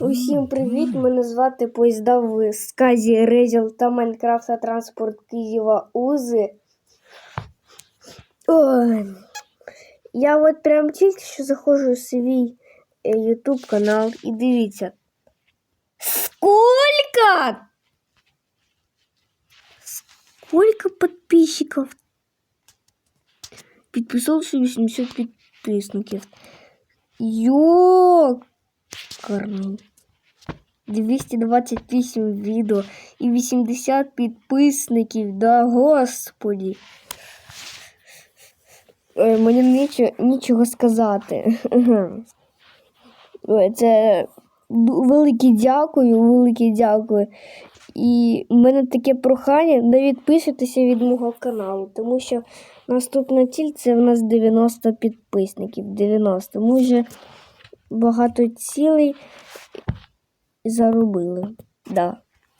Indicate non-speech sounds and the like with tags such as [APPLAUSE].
Усім привіт! Мене звати Поїзда в сказі Резіл та Майнкрафта Транспорт Києва Узи. Ой. Я от прям тільки що заходжу в свій е, YouTube канал і дивіться. Сколько? Сколько подписчиков? Підписалося 80 підписників. Йокарний. 228 відео і 80 підписників. Да господі. Е, Мені нічого, нічого сказати. [LAUGHS] Це велике дякую, велике дякую. І в мене таке прохання, не відписуйтеся від мого каналу, тому що наступна ціль це в нас 90 підписників. 90. Ми багато цілей заробили. Да.